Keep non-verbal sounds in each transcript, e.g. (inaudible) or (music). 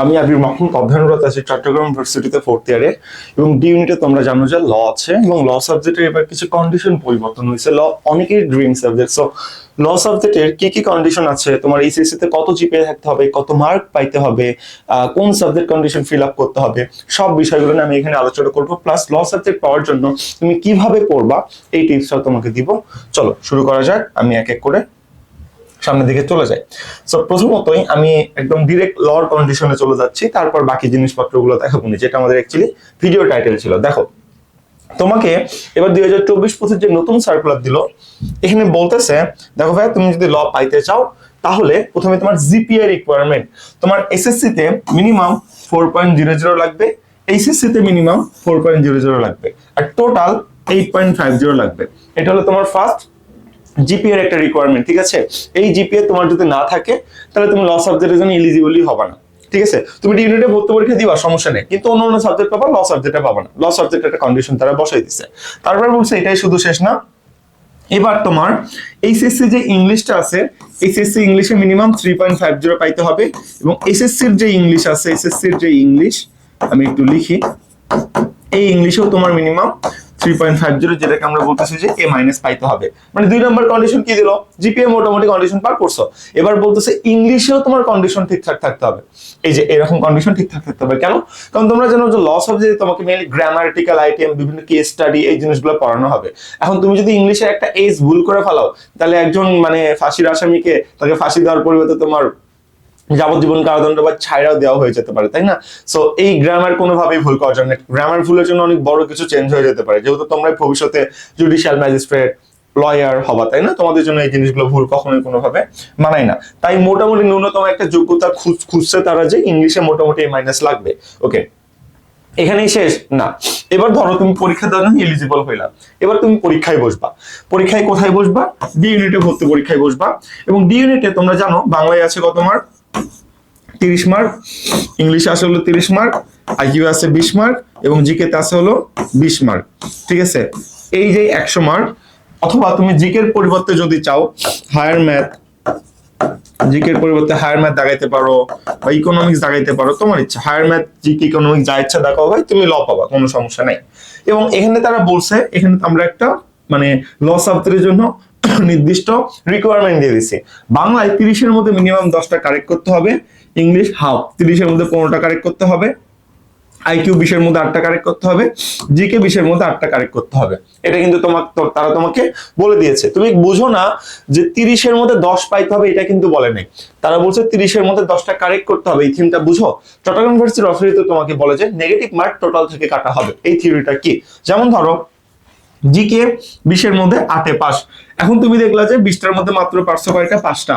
আমি আবির মাহমুদ, অধ্যয়নরত আছি চট্টগ্রাম ইউনিভার্সিটিতে ফোর্থ ইয়ারে এবং ডি ইউনিটে তোমরা জানো যে ল আছে এবং ল সাবজেক্টের এবার কিছু কন্ডিশন পরিবর্তন হয়েছে। ল অনেকের ড্রিম সাবজেক্ট সো ল সাবজেক্টের কি কি কন্ডিশন আছে? তোমার এইচএসসি তে কত জিপিএ থাকতে হবে, কত মার্ক পাইতে হবে কোন সাবজেক্ট কন্ডিশন ফিল আপ করতে হবে, সব বিষয়গুলো আমি এখানে আলোচনা করব। প্লাস ল সাবজেক্ট পাওয়ার জন্য তুমি কীভাবে পড়বা, এই টিপসটাও তোমাকে দিব। চলো, শুরু করা যাক, আমি এক এক করে সামনের দিকে চলে যাই সো প্রথমতই আমি একদম ডিরেক্ট লর কন্ডিশনে চলে যাচ্ছি, তারপর বাকি জিনিসপত্রগুলো দেখাবো যেটা আমাদের অ্যাকচুয়ালি ভিডিও টাইটেল ছিল। দেখো, তোমাকে এবার দুই হাজার চব্বিশ পঁচিশ যে নতুন সার্কুলার দিল, এখানে বলতেছে, দেখো ভাই, তুমি যদি ল পাইতে চাও, তাহলে প্রথমে তোমার জিপিএ রিকোয়ারমেন্ট তোমার এসএসসি তে minimum four point zero zero লাগবে এইচএসসি তে minimum four point zero zero লাগবে, আর total eight point five zero লাগবে। এটা হলো তোমার ফার্স্ট জিপিএর একটা রিকোয়ারমেন্ট ঠিক আছে? এই জিপিএ তোমার যদি না থাকে, তাহলে তুমি ল সাবজেক্টের জন্য এলিজিবলই হবে না, ঠিক আছে? তুমি ইউনিটে ভর্তি পরীক্ষা দিবা, সমস্যা নেই, কিন্তু অন্য অন্য সাবজেক্ট পাবা ল সাবজেক্টে পাবা না। ল সাবজেক্ট একটা কন্ডিশন তারা বসাই দিচ্ছে তারপর বলছে, এটাই শুধু শেষ না। এবার তোমার এইচএসসি যে ইংলিশটা আছে এইচএসসি ইংলিশে minimum three point five zero পাইতে হবে, এবং এসএসসির যে ইংলিশ আছে এসএসসির যে ইংলিশ আমি একটু লিখি, এই ইংলিশেও তোমার মিনিমাম যেটাকে আমরা বলতেছি যে এ মাইনাস পাইতে হবে। মানে দুই নম্বর কন্ডিশন কি দিল? জিপিএ মোটামুটি কন্ডিশন পার করছ। এবার বলতেছে ইংলিশেও তোমার কন্ডিশন ঠিকঠাক থাকতে হবে। এই যে এরকম কন্ডিশন ঠিকঠাক থাকতে হবে কেন? কারণ তোমরা জানো যে ল সাবজেক্টে তোমাকে মেনলি গ্রামাটিক্যাল আইটেম বিভিন্ন কেস স্টাডি এই জিনিসগুলো পড়ানো হবে। এখন তুমি যদি ইংলিশে একটা এজ ভুল করে ফেলাও, তাহলে একজন মানে ফাঁসির আসামিকে, তাকে ফাঁসি দেওয়ার পরিবর্তে তোমার যাবজ্জীবন কারাদণ্ড বা ছাইরাও দেওয়া হয়ে যেতে পারে, তাই না? সো এই গ্রামার কোনোভাবেই ভুল করার জন্য গ্রামার ভুলের জন্য অনেক বড় কিছু চেঞ্জ হয়ে যেতে পারে। যেহেতু তোমরা ভবিষ্যতে জুডিশিয়াল ম্যাজিস্ট্রেট লয়ার হবা, তাই না? তোমাদের জন্য এই জিনিসগুলো ভুল কখনোই কোনোভাবে মানায় না। তাই মোটামুটি ন্যূনতম একটা যোগ্যতা খুঁজ- খুঁজছে তারা যে ইংলিশে মোটামুটি মাইনাস লাগবে। ওকে এখানেই শেষ। না। এবার ধরো তুমি পরীক্ষা দেওয়ার জন্য এলিজিবল হইলা। এবার তুমি পরীক্ষায় বসবা। পরীক্ষায় কোথায় বসবা? ডি ইউনিটে ভর্তি পরীক্ষায় বসবা। এবং ডি ইউনিটে তোমরা জানো, বাংলায় আছে কত মার্ক তিরিশ মার্ক, ইংলিশে আছে হলো তিরিশ মার্ক, আইকিউ আছে বিশ মার্ক এবং জিকে তে আছে হলো বিশ মার্ক, ঠিক আছে? এই যে একশো মার্ক, অথবা তুমি জিকের পরিবর্তে যদি চাও হায়ার ম্যাথ জিকের পরিবর্তে হায়ার ম্যাথ দাগাইতে পারো বা ইকোনমিক্স দাগাইতে পারো, তোমার ইচ্ছা হায়ার ম্যাথ জিকে ইকোনমিক্স যা ইচ্ছা দেখাও ভাই, তুমি ল পাবা, কোনো সমস্যা নাই। এবং এখানে তারা বলছে, এখানে আমরা একটা মানে ল সাবজেক্টের জন্য (coughs) নির্দিষ্ট রিকোয়ারমেন্ট দিয়ে দিছি বাংলায় তিরিশের মধ্যে মিনিমাম দশটা কারেক্ট করতে হবে ইংলিশ হাফ তিরিশের মধ্যে পনেরোটা কারেক্ট করতে হবে আইকিউ বিশের মধ্যে আটটা কারেক্ট করতে হবে জিকে বিশের মধ্যে আটটা কারেক্ট করতে হবে। এটা কিন্তু তোমার তো- তারা তোমাকে বলে দিয়েছে। তুমি বুঝো না যে তিরিশের মধ্যে দশ পাইতে হবে, এটা কিন্তু বলে নাই। তারা বলছে তিরিশের মধ্যে দশটা কারেক্ট করতে হবে, এই থিমটা বুঝো? চট্টগ্রাম ইউনিভার্সিটির অথরিটি তোমাকে বলে যে নেগেটিভ মার্ক টোটাল থেকে কাটা হবে। এই থিওরিটা কি? যেমন ধরো জিকে বিশের মধ্যে আটে পাস এখন তুমি দেখলা যে বিশটার মধ্যে মাত্র পারছ কয়েকটা পাঁচটা।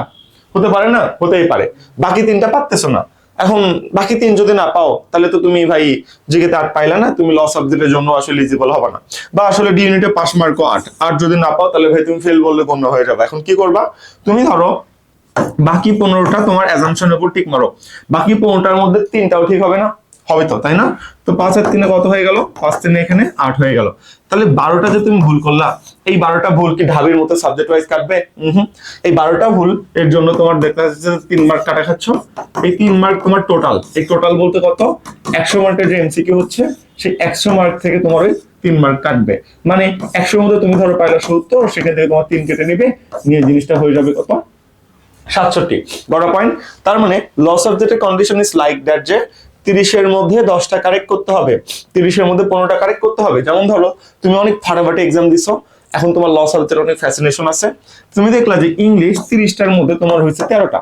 হতে পারে না? হতেই পারে। বাকি তিনটা পারতেছো না। এখন বাকি তিন যদি না পাও, তাহলে তো তুমি ভাই জিকে আট পাইলা না? তুমি ল সাবজেক্টের জন্য আসলে এলিজিবল হবে না। বা আসলে ডি ইউনিটে পাস মার্কও আট। আট যদি না পাও, তাহলে ভাই তুমি ফেল বললে গণ্য হয়ে যাবে। এখন কি করবা? তুমি ধরো, বাকি পনেরোটা তোমার অ্যাজামশনের উপর টিক মারো। বাকি পনেরোটার মধ্যে তিনটাও ঠিক হবে না? হবে তো, তাই না? তো পাঁচ আর তিনে কত হয়ে গেল? পাঁচ তিনে এখানে আট হয়ে গেল। তাহলে বারোটা যে তুমি ভুল করলা, এই বারোটা ভুল কি ঢাবির মতো সাবজেক্ট ওয়াইজ কাটবে? হুম এই বারোটা ভুল, এর জন্য তোমার দেখতে যাচ্ছে তিন মার্ক কাটা খাচ্ছ এই তিন মার্ক তোমার টোটাল এই টোটাল বলতে কত? একশো মার্কের যে এমসিকিউ হচ্ছে, সেই একশো মার্ক থেকে তোমার ওই তিন মার্ক কাটবে। মানে একশোর মধ্যে তুমি ধরো পাইলা সত্তর, সেখান থেকে তোমার তিন কেটে নেবে, নিয়ে জিনিসটা হয়ে যাবে কত? সাতষট্টি। বড় পয়েন্ট তার মানে loss of the condition is like that যে তিরিশের মধ্যে দশটা কারেক্ট করতে হবে। তিরিশের মধ্যে পনেরোটা কারেক্ট করতে হবে। যেমন ধরো, তুমি অনেক ফাটাফাটি এক্সাম দিছো, এখন তোমার লস সাবজেক্টের অনেক ফ্যাসিনেশন আছে। তুমি দেখলা যে ইংলিশ তিরিশটার মধ্যে তোমার হয়েছে তেরোটা।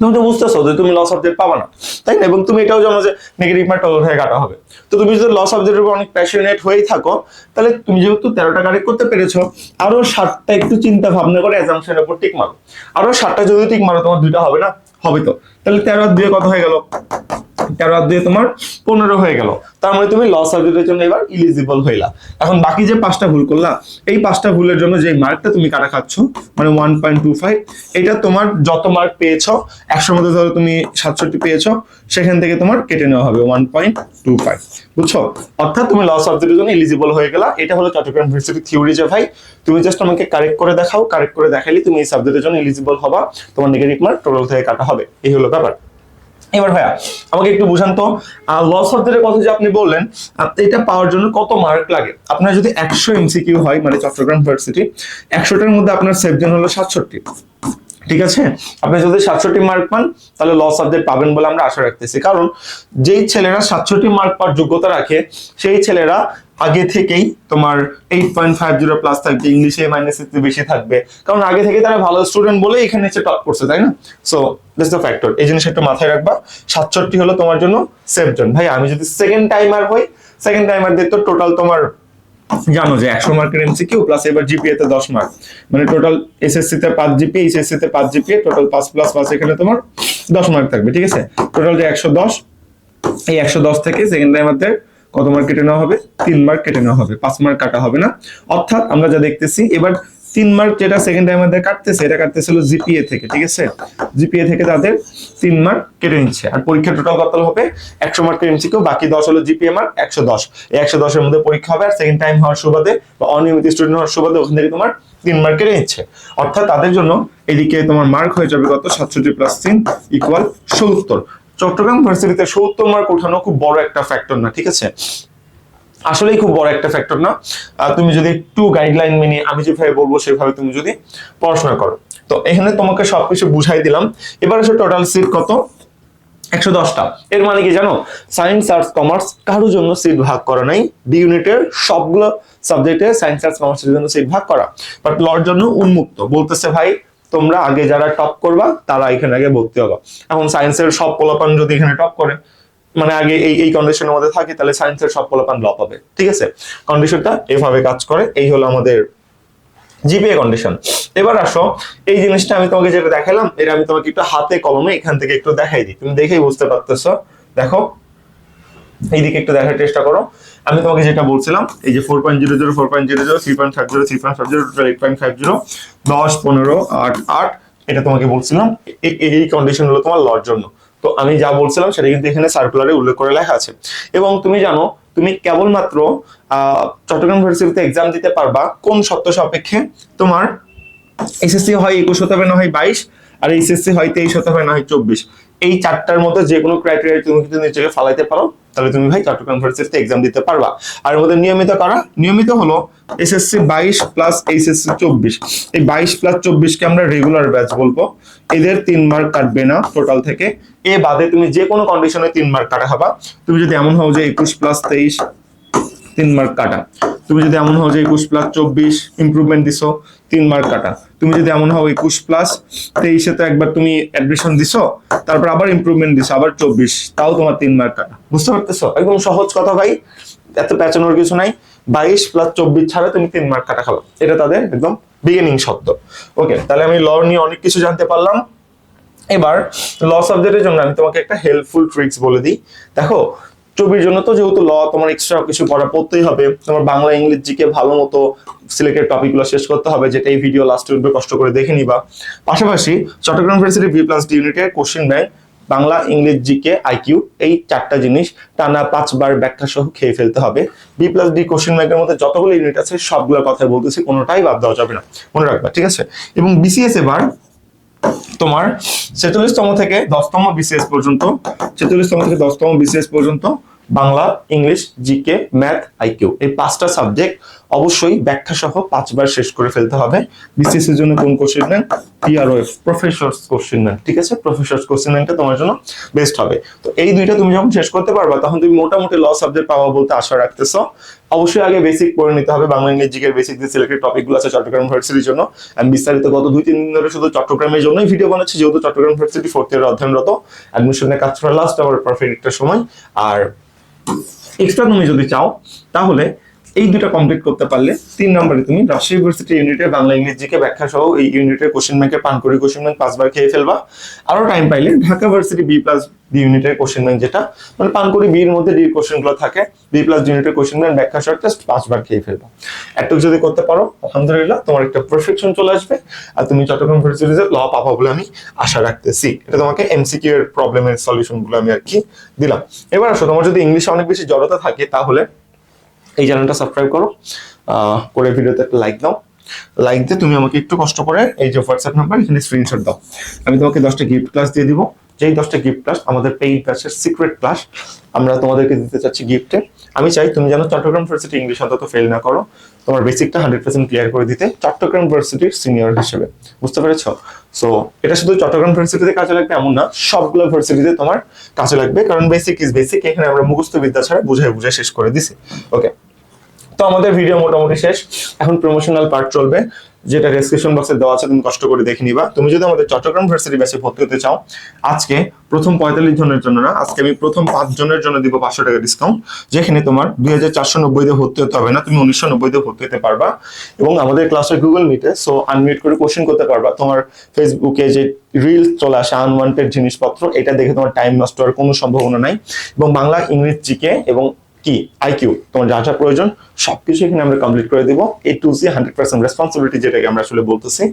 তুমি তো বুঝতেছো যে তুমি ল সাবজেক্ট পাবা না। তাই না? এবং তুমি এটাও জানো যে নেগেটিভ মার্ক টল হয়ে কাটা হবে। তো তুমি যদি ল সাবজেক্টের উপর অনেক প্যাশনেট হয়েই থাকো, তাহলে তুমি যেহেতু তেরোটা কারেক্ট করতে পেরেছ, আরও সাতটা একটু চিন্তা ভাবনা করে এক্সামশনের উপর টিক মারো। আরও সাতটা যদি টিক মারো, তোমার দুইটা হবে না? হবে তো। তাহলে তেরো দুয়ে কত হয়ে গেল? তেরো আর দুয়ে তোমার পনেরো হয়ে গেল। তার মানে তুমি ল সাবজেক্টের জন্য এবার ইলিজিবল হইলা। এখন বাকি যে পাঁচটা ভুল করলা এই পাঁচটা ভুলের জন্য যে মার্কটা তুমি কাটা খাচ্ছ? মানে ওয়ান পয়েন্ট টু ফাইভ এটা তোমার যত মার্ক পেয়েছ, একশোর মধ্যে ধরো তুমি সাতষট্টি পেয়েছ, সেখান থেকে তোমার কেটে নেওয়া হবে ওয়ান পয়েন্ট টু ফাইভ বুঝছ? অর্থাৎ তুমি ল সাবজেক্টের জন্য এলিজিবল হয়ে গেলা। এটা হলো চট্টগ্রাম ইউনিভার্সিটি থিওরি যে, ভাই, তুমি জাস্ট আমাকে কারেক্ট করে দেখাও কারেক্ট করে দেখাইলে তুমি এই সাবজেক্টের জন্য এলিজিবল হবা। তোমার নেগেটিভ মার্ক টোটাল থেকে কাটা হবে। এই হলো ব্যাপার। এবার ভাইয়া, আমাকে একটু বুঝান তো লস সাবজেক্টের কথা যে আপনি বললেন এটা পাওয়ার জন্য কত মার্ক লাগে? আপনার যদি একশো এমসিকিউ হয় মানে চট্টগ্রাম ইউনিভার্সিটি একশোটার মধ্যে আপনার সেভজন হলো সাতষট্টি। ঠিক আছে? আপনি যদি সাতষট্টি মার্ক পান, তাহলে ল সাবজেক্ট পাবেন বলে আমরা আশা রাখতেছি। কারণ যেই ছেলেরা সাতষট্টি মার্ক পাওয়ার যোগ্যতা রাখে, সেই ছেলেরা আগে থেকেই তোমার eight point five zero plus থাকবে ইংলিশে মাইনাস বেশি থাকবে। কারণ আগে থেকে তারা ভালো স্টুডেন্ট বলে এখানে এসে টপ করছে, তাই না? সো দিস দ্য ফ্যাক্টর এই জিনিস একটু মাথায় রাখবা। সাতষট্টি হলো তোমার জন্য সেফ জন ভাই, আমি যদি সেকেন্ড টাইমার হই সেকেন্ড টাইমারদের তো টোটাল তোমার জানো যে একশো মার্কের এমসিকিউ প্লাস এবার জিপিএ তে দশ মার্ক মানে টোটাল এসএসসি তে পাঁচ জিপি এইচএসসি তে পাঁচ জিপিএ টোটাল পাঁচ প্লাস পাঁচ এখানে তোমার দশ মার্ক থাকবে, ঠিক আছে? টোটাল যে একশো দশ, এই একশো দশ থেকে সেকেন্ড টাইমারদের কত মার্ক কেটে নেওয়া হবে? তিন মার্ক কেটে নেওয়া হবে, পাঁচ মার্ক কাটা হবে না। অর্থাৎ আমরা যা দেখতেছি, এবার তিন মার্ক যেটা সেকেন্ড টাইমারদের কাটতেছে, এটা কাটতেছিল জিপিএ থেকে, ঠিক আছে? জিপিএ থেকে তাদের তিন মার্ক কেটে নিচ্ছে। আর পরীক্ষা টোটাল কত হবে একশো মার্ক মার্কের এমসিকিউ বাকি দশ হলো জিপিএ মার্ক, একশো দশ। এই একশো দশের মধ্যে পরীক্ষা হবে, আর সেকেন্ড টাইম হওয়ার সুবাদে বা অনিয়মিত স্টুডেন্ট হওয়ার সুবাদে ওখান থেকে তোমার তিন মার্ক কেটে নিচ্ছে। অর্থাৎ তাদের জন্য এদিকে তোমার মার্ক হয়ে যাবে কত? সাতষট্টি প্লাস তিন ইকুয়াল সত্তর। চট্টগ্রাম ভার্সিটিতে সত্তর মার্ক ওঠানো খুব বড় একটা ফ্যাক্টর না, ঠিক আছে? আসলেই খুব বড় একটা ফ্যাক্টর না। তুমি যদি একটু গাইডলাইন মেনে আমি যেভাবে বলব, সেভাবে তুমি যদি পড়াশোনা করো। তো এখানে তোমাকে সবকিছু বুঝাই দিলাম। এবার আসলে টোটাল সিট কত? একশো দশটা। এর মানে কি জানো? সায়েন্স আর্টস কমার্স কারোর জন্য সিট ভাগ করা নাই। ডি ইউনিটের সবগুলো সাবজেক্টে সায়েন্স আর্টস কমার্সের জন্য সিট ভাগ করা। বাট লর জন্য উন্মুক্ত। বলতেছে, ভাই, তোমরা আগে যারা টপ করবা, তারা এখানে আগে ভর্তি হবা। এখন সায়েন্সের সব পোলাপান যদি এখানে টপ করে মানে আগে এই এই কন্ডিশনের মধ্যে থাকে, তাহলে সায়েন্সের সব পোলাপান ল পাবে। ঠিক আছে? কন্ডিশনটা এভাবে কাজ করে, এই হলো আমাদের জিপিএ কন্ডিশন এবার আসো, এই জিনিসটা আমি তোমাকে যেটা দেখালাম, এটা আমি তোমাকে একটু হাতে কলমে এখান থেকে একটু দেখাই দিই। তুমি দেখেই বুঝতে পারতেছো। দেখো, এইদিকে একটু দেখার চেষ্টা করো। আমি তোমাকে যেটা বলছিলাম, এই যে four point zero zero four point zero zero three point five zero three point five zero total point five zero দশ, পনেরো, আট আট, এটা তোমাকে বলছিলাম এই কন্ডিশন হলো তোমার লর জন্য। তো আমি যা বলছিলাম সেটা কিন্তু এখানে সার্কুলারে উল্লেখ করে লেখা আছে। এবং তুমি জানো, তুমি কেবলমাত্র চট্টগ্রাম ইউনিভার্সিটিতে এক্সাম দিতে পারবা কোন সত্য সাপেক্ষে? তোমার এসএসসি হয় একুশ হতে হবে না হয় বাইশ, আর এইচএসসি হয় তেইশ হতে হবে না হয় চব্বিশ। এই চারটার মধ্যে যে কোনো ক্রাইটেরিয়া তুমি যদি নিজেকে ফালাইতে পারো, তাহলে তুমি ভাই চট্টগ্রাম ইউনিভার্সিটিতে এক্সাম দিতে পারবা। আর মধ্যে নিয়মিত করা? নিয়মিত হলো এসএসসি বাইশ প্লাস এইচএসসি চব্বিশ। এই বাইশ প্লাস চব্বিশকে আমরা রেগুলার ব্যাচ বলব। এদের তিন মার্ক কাটবে না টোটাল থেকে। এ বাদে তুমি যে কোনো কন্ডিশনে তিন মার্ক কাটা হবা। তুমি যদি এমন হও যে একুশ প্লাস তেইশ, তিন মার্ক কাটা। তুমি যদি এমন হও যে একুশ প্লাস চব্বিশ ইমপ্রুভমেন্ট দিছো তিন মার্ক কাটা। তুমি যদি এমন হও একুশ প্লাস তেইশে তো একবার তুমি অ্যাডমিশন দিছো, তারপর আবার ইমপ্রুভমেন্ট দিছো, আবার চব্বিশ, তাও তোমার তিন মার্ক কাটা। বুঝতে পারতেছো? একদম সহজ কথা ভাই, এত পেঁচানোর কিছু নাই। বাইশ প্লাস চব্বিশ ছাড়া তুমি তিন মার্ক কাটা খাবা এটা তাদের একদম বিগিনিং শব্দ ওকে তাহলে আমি ল নিয়ে অনেক কিছু জানতে পারলাম। এবার ল সাবজেক্টের জন্য আমি তোমাকে একটা হেল্পফুল ট্রিক্স বলে দিই। দেখো চবির জন্য তো যেহেতু ল তোমার এক্সট্রা কিছু পড়া পড়তেই হবে। তোমার বাংলা, ইংলিশ জিকে ভালো মতো সিলেক্টেড টপিকগুলো শেষ করতে হবে, যেটা এই ভিডিও লাস্টে উঠবে, কষ্ট করে দেখে নিবা। পাশাপাশি Chattogram university B plus D ইউনিটের question bank Bangla, English GK IQ এই চারটা জিনিস টানা পাঁচবার ব্যাখ্যা সহ খেয়ে ফেলতে হবে। বি প্লাস ডি কোশ্চেন ব্যাংকের মধ্যে যতগুলো ইউনিট আছে, সবগুলোর কথা বলতেছি, কোনোটাই বাদ দেওয়া যাবে না। মনে রাখবা, ঠিক আছে? এবং বিসিএস এবার তোমার ছেচল্লিশতম থেকে দশতম বিসিএস পর্যন্ত, ছেচল্লিশতম থেকে দশতম বিসিএস পর্যন্ত Bangla, English GK math IQ এই পাঁচটা সাবজেক্ট অবশ্যই ব্যাখ্যা সহ পাঁচবার শেষ করে ফেলতে হবে। বিসিএস এর জন্য কোন question bank PROF professors question নেন, ঠিক আছে? প্রফেসরস কোশ্চেন ব্যাংকটা তোমার জন্য বেস্ট হবে। তো এই দুইটা তুমি যখন শেষ করতে পারবা, তখন তুমি মোটামুটি ল সাবজেক্ট পাওয়া বলতে আশা রাখতেছো। অবশ্যই আগে বেসিক পড়ে নিতে হবে। বাংলা, ইংলিশ জিকের বেসিক যে সিলেক্টেড টপিকগুলো আছে চট্টগ্রাম ইউনিভার্সিটির জন্য। আমি বিস্তারিত গত দুই, তিন দিন ধরে শুধু চট্টগ্রামের জন্যই ভিডিও বানাচ্ছি, যেহেতু চট্টগ্রাম ইউনিভার্সিটি ফোর্থ ইয়ার অধ্যয়নরত। অ্যাডমিশনের কাজ করা লাস্ট আবার পারফেক্ট একটা সময়। আর এক্সট্রা তুমি যদি চাও তাহলে এই দুটো কমপ্লিট করতে পারলে তিন নম্বরে তুমি রাজশাহী ইউনিভার্সিটি ইউনিটের বাংলা ইংরেজি জিকে ব্যাখ্যা সহ এই ইউনিটের কোশ্চেন ব্যাংকের পান করি কোশ্চেন ব্যাংক পাঁচবার খেয়ে ফেলবা। আরও টাইম পাইলে Dhaka varsity B plus D ইউনিটের কোশ্চেন ব্যাংক যেটা মানে পান করি এর মধ্যে ডি কোশ্চেনগুলো থাকে বি প্লাস ইউনিটের কোশ্চেন ব্যাংক ব্যাখ্যা সহ জাস্ট পাঁচবার খেয়ে ফেলবা। একটু যদি করতে পারো, আলহামদুলিল্লাহ, তোমার একটা পারফেকশন চলে আসবে। আর তুমি চট্টগ্রাম ইউনিভার্সিটিতে ল পাবা বলে আমি আশা রাখতেছি। এটা তোমাকে এমসিকিউ এর প্রবলেমের সলিউশনগুলো আমি আর কি দিলাম। এবার আসো, তোমার যদি ইংলিশে অনেক বেশি জড়তা থাকে, তাহলে এই চ্যানেলটা সাবস্ক্রাইব করো। করে ভিডিওতে একটা লাইক দাও। লাইক দিয়ে তুমি আমাকে একটু কষ্ট করে এই যে হোয়াটসঅ্যাপ নাম্বার এখানে স্ক্রিনশট দাও। আমি তোমাকে দশটা গিফট ক্লাস দিয়ে দিব। যেই দশটা গিফট ক্লাস আমাদের পেইড ব্যাচের সিক্রেট ক্লাস আমরা তোমাদেরকে দিতে চাচ্ছি গিফটে আমি চাই তুমি যেন চট্টগ্রাম ভার্সিটি ইংলিশ অন্তত ফেল না করো। তোমার বেসিকটা হান্ড্রেড পার্সেন্ট ক্লিয়ার করে দিতে চট্টগ্রাম ভার্সিটির সিনিয়র হিসেবে। বুঝতে পেরেছ? সো এটা শুধু চট্টগ্রাম ভার্সিটিতে কাজে লাগবে এমন না, সবগুলো ভার্সিটিতে তোমার কাজে লাগবে, কারণ বেসিক ইজ বেসিক এখানে আমরা মুখস্থ বিদ্যা ছাড়া বুঝে বুঝে শেষ করে দিছি। ওকে তো আমাদের ভিডিও মোটামুটি শেষ। এখন প্রমোশনাল পার্ট চলবে। যেটা ডেসক্রিপশন বক্সে দেওয়া আছে, তুমি কষ্ট করে দেখে নিবা। তুমি যদি আমাদের চট্টগ্রাম ভার্সিটি ব্যাচে ভর্তি হতে চাও, আজকে প্রথম পঁয়তাল্লিশ জনের জন্য না, আজকে আমি প্রথম পাঁচ জনের জন্য দিব পাঁচশো টাকা ডিসকাউন্ট যেখানে তোমার দুই হাজার চারশো নব্বই দিয়ে ভর্তি হতে হবে না, তুমি উনিশশো নব্বই দিয়ে ভর্তি হতে পারবা। এবং আমাদের ক্লাসে গুগল মিটে সো আনমিউট করে কোশ্চেন করতে পারবা। তোমার ফেসবুকে যে রিলস চলে আসে আনওয়ান্টেড জিনিসপত্র, এটা দেখে তোমার টাইম নষ্ট হওয়ার কোনো সম্ভাবনা নাই। এবং বাংলা ইংলিশ জিকে এবং কি আইকিউ তোমার যা যা প্রয়োজন, সবকিছু এখানে আমরা কমপ্লিট করে দিব। A to C hundred percent responsibility যেটাকে আমরা আসলে বলতেছি।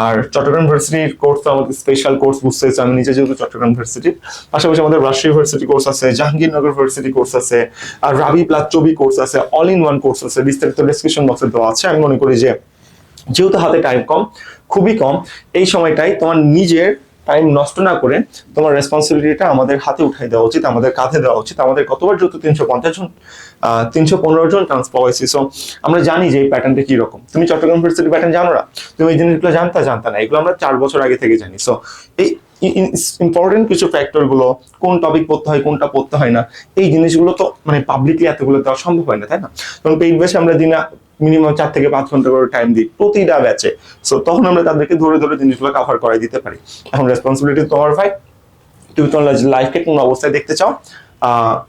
আর চট্টগ্রাম ভার্সিটির কোর্স আমাদের স্পেশাল কোর্স বুঝতে হয়েছে আমি নিজে যেহেতু চট্টগ্রাম ভার্সিটির পাশাপাশি আমাদের রাজশাহী ভার্সিটি কোর্স আছে, জাহাঙ্গীরনগর ভার্সিটি কোর্স আছে, আর রাবি প্লাস চবি কোর্স আছে অল ইন ওয়ান কোর্স আছে। বিস্তারিত ডিসক্রিপশন বক্সে দেওয়া আছে। আমি মনে করি যে, যেহেতু হাতে টাইম কম, খুবই কম, এই সময়টাই তোমার নিজের টাইম নষ্ট না করে তোমার রেসপন্সিবিলিটিটা আমাদের হাতে উঠাই দেওয়া উচিত, আমাদের কাঁধে দেওয়া উচিত। আমাদের কতবার যত তিনশো পঞ্চাশ জন তিনশো পনেরো জন চান্স পাওয়া হয়েছে সো আমরা জানি যে এই প্যাটার্নটা কি রকম তুমি চট্টগ্রাম ইউনিভার্সিটি প্যাটার্ন জানো না? তুমি এই জিনিসগুলো জানতা জানতা না। এগুলো আমরা চার বছর আগে থেকে জানি। সো এই ইম্পর্টেন্ট কিছু ফ্যাক্টরগুলো কোন টপিক পড়তে হয়, কোনটা পড়তে হয় না, এই জিনিসগুলো তো মানে পাবলিকলি এতগুলো দেওয়া সম্ভব হয় না, তাই না? কারণ পেইড বেসে আমরা দিনে মিনিমাম চার থেকে পাঁচ ঘণ্টা করে টাইম দিই প্রতিটা ব্যাচে সো তখন আমরা তাদেরকে ধরে ধরে জিনিসগুলো কাভার করাই দিতে পারি। এখন রেসপন্সিবিলিটি তোমার ভাই, তুমি তোমার লাইফকে কোন অবস্থায় দেখতে চাও?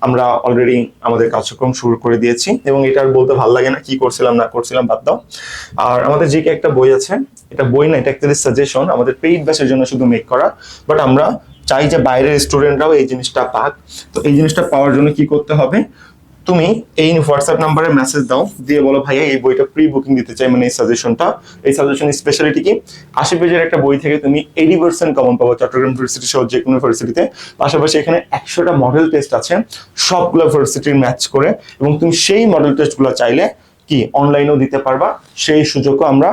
আমরা অলরেডি আমাদের কার্যক্রম শুরু করে দিয়েছি এবং এটা আর বলতে ভালো লাগে না, কি করছিলাম, না করছিলাম, বাদ দাও। আর আমাদের যে একটা বই আছে, এটা বই না, এটা একটা সাজেশন আমাদের পেইড ব্যাচের জন্য শুধু মেক করা। বাট আমরা চাই যে বাইরের স্টুডেন্টরাও এই জিনিসটা পাক। তো এই জিনিসটা পাওয়ার জন্য কি করতে হবে? তুমি এই হোয়াটসঅ্যাপ নাম্বারে মেসেজ দাও, দিয়ে বলো, ভাইয়া, এই বইটা প্রি বুকিং দিতে চাই মানে এই সাজেশনটা এই সাজেশন স্পেশালিটি কি? আশি পেজের একটা বই থেকে তুমি এইটি পার্সেন্ট কমন পাবো চট্টগ্রাম ইউনিভার্সিটি সহ যে কোনো ইউনিভার্সিটিতে পাশাপাশি এখানে একশোটা মডেল টেস্ট আছে, সবগুলো ইউনিভার্সিটির ম্যাচ করে, এবং তুমি সেই মডেল টেস্টগুলো চাইলে কি অনলাইনেও দিতে পারবা। সেই সুযোগও আমরা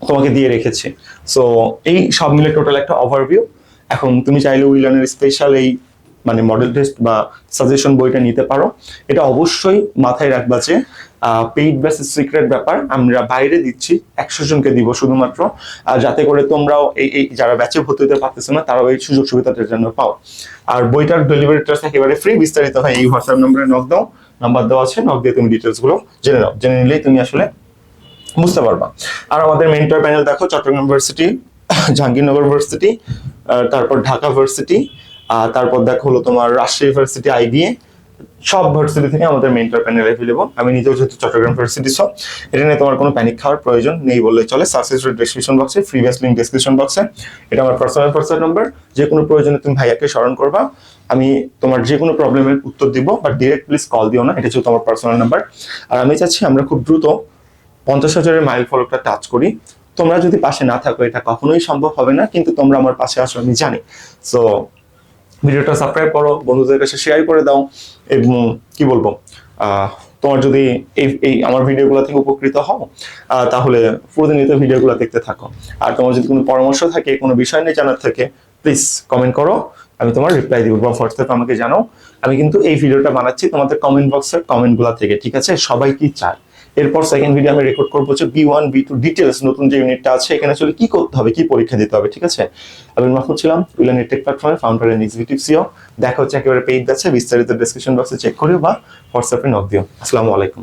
তোমাকে দিয়ে রেখেছি। সো এই সব মিলে টোটাল একটা ওভারভিউ এখন তুমি চাইলে উইলানের স্পেশাল এই মানে মডেল টেস্ট বা সাজেশন বইটা নিতে পারো। এটা অবশ্যই মাথায় রাখবা যে পেইড বেসিস সিক্রেট ব্যাপার আমরা বাইরে দিচ্ছি একশো জনকে দিব শুধুমাত্র। যাতে করে তোমরাও এই এই যারা ব্যাচে ভর্তি হতে পারতেছো না, তারাও এই সুযোগ সুবিধাটার জন্য পাও। আর বইটার ডেলিভারি চার্জ একেবারে ফ্রি বিস্তারিত হয় এই হোয়াটসঅ্যাপ নম্বরে নক দাও নাম্বার দেওয়া আছে নক দিয়ে তুমি ডিটেলসগুলো জেনে নাও। জেনে নিলেই তুমি আসলে বুঝতে পারবা। আর আমাদের মেন্টর প্যানেল দেখো, চট্টগ্রাম ইউনিভার্সিটি জাহাঙ্গীরনগর ইউনিভার্সিটি তারপর ঢাকা ভার্সিটি তারপর দেখো হলো তোমার রাজশাহী ইউনিভার্সিটি আইবিএ সব ভার্সিটি থেকে আমাদের মেন্টর প্যানেল অ্যাভেলেবল আমি নিজেও যেহেতু চট্টগ্রাম ভার্সিটি সব এটা নিয়ে তোমার কোনো প্যানিক খাওয়ার প্রয়োজন নেই বললে চলে। সাকসেস ডিসক্রিপশন বক্সে ফ্রি লিঙ্ক ডিসক্রিপশন বক্সে এটা আমার পার্সোনাল পার্সোনাল নাম্বার যে কোনো প্রয়োজনে তুমি ভাইয়াকে স্মরণ করবা। আমি তোমার যে কোনো প্রবলেমের উত্তর দিব বাট ডিরেক্ট প্লিজ কল দিও না। এটা হচ্ছে তোমার পার্সোনাল নাম্বার আর আমি চাচ্ছি আমরা খুব দ্রুত পঞ্চাশ হাজারের মাইল ফলকটা টাচ করি। তোমরা যদি পাশে না থাকো, এটা কখনোই সম্ভব হবে না, কিন্তু তোমরা আমার পাশে আসো আমি জানি। সো ভিডিওটা সাবস্ক্রাইব করো, বন্ধুদের কাছে শেয়ার করে দাও এবং কি বলব তোমার যদি এই এই আমার ভিডিওগুলো থেকে উপকৃত হও তাহলে প্রতিনিয়ত ভিডিওগুলো দেখতে থাকো। আর তোমার যদি কোনো পরামর্শ থাকে, কোনো বিষয় নিয়ে জানার থাকে প্লিজ কমেন্ট করো, আমি তোমার রিপ্লাই দিব বা হোয়াটসঅ্যাপে আমাকে জানাও। আমি কিন্তু এই ভিডিওটা বানাচ্ছি তোমাদের কমেন্ট বক্সের কমেন্টগুলো থেকে, ঠিক আছে? সবাই কি চায়? এরপর সেকেন্ড ভিডিও আমি রেকর্ড করব হচ্ছে B one B two details নতুন যে ইউনিটটা আছে, এখানে আসলে কি করতে হবে, কি পরীক্ষা দিতে হবে, ঠিক আছে? আমি মাহমুদ ছিলাম উইলান টেক প্ল্যাটফর্মের ফাউন্ডার এন্ড এক্সিকিউটিভ সিও দেখা হচ্ছে একেবারে পেইড আছে বিস্তারিত ডিসক্রিপশন বক্সে চেক করিও বা হোয়াটসঅ্যাপে নক দিও। আসসালামু আলাইকুম।